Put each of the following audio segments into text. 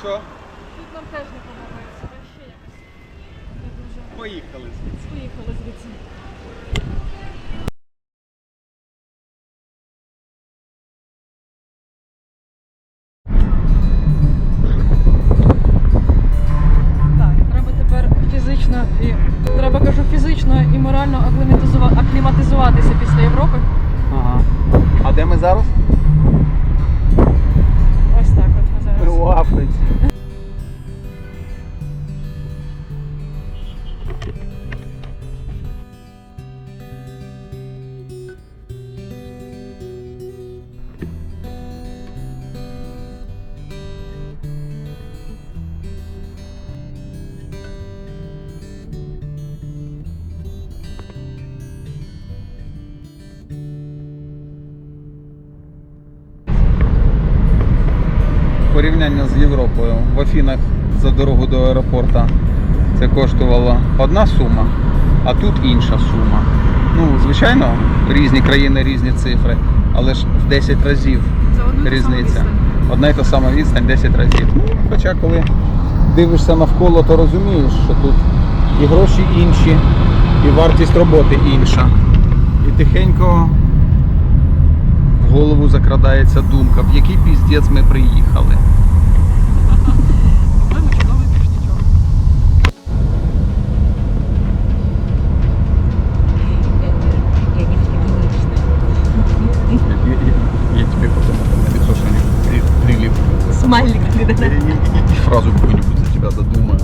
Що? Тут нам теж не подобається. Вообще якось не дуже. Поїхали звідси. Поїхали звідси. Так, треба тепер фізично і треба кажу фізично і морально акліматизува- акліматизуватися після Європи. Ага. А де ми зараз? У Африці. Порівняння з Європою. В Афінах за дорогу до аеропорту це коштувала одна сума, а тут інша сума. Ну, звичайно, різні країни, різні цифри, але ж в 10 разів і різниця. Одна й та сама відстань 10 разів. Ну, хоча коли дивишся навколо, то розумієш, що тут і гроші інші, і вартість роботи інша. І тихенько голову закрадається думка, в який піздець ми приїхали. По-моєму, чудовий більш нічого. Я не фигурочная. Я, тебе потом это на лицо что-нибудь прилип. Смайлик ты, да? Фразу какую-нибудь за тебя додумаю.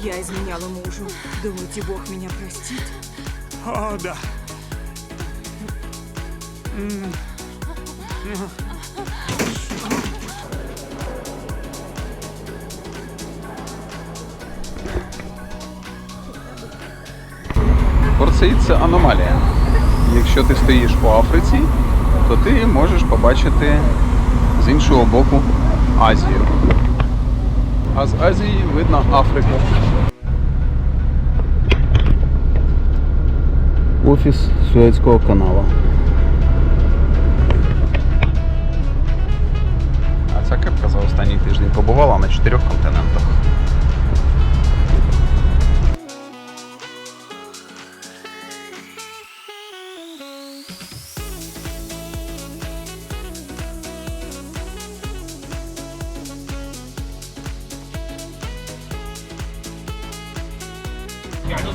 Я изменяла мужу. Думаете, Бог меня простит? О, да. Порцеїд це аномалія. Якщо ти стоїш у Африці, то ти можеш побачити з іншого боку Азію. А з Азії видно Африку. Офіс Суецького каналу. А ця кепка за останній тиждень побувала на чотирьох континентах.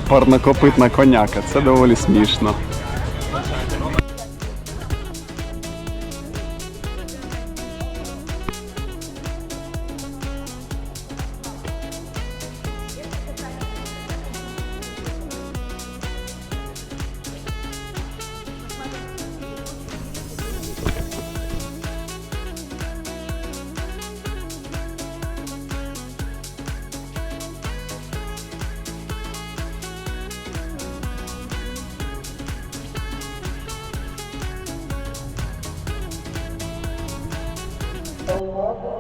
Парнокопитна коняка. Це доволі смішно. Música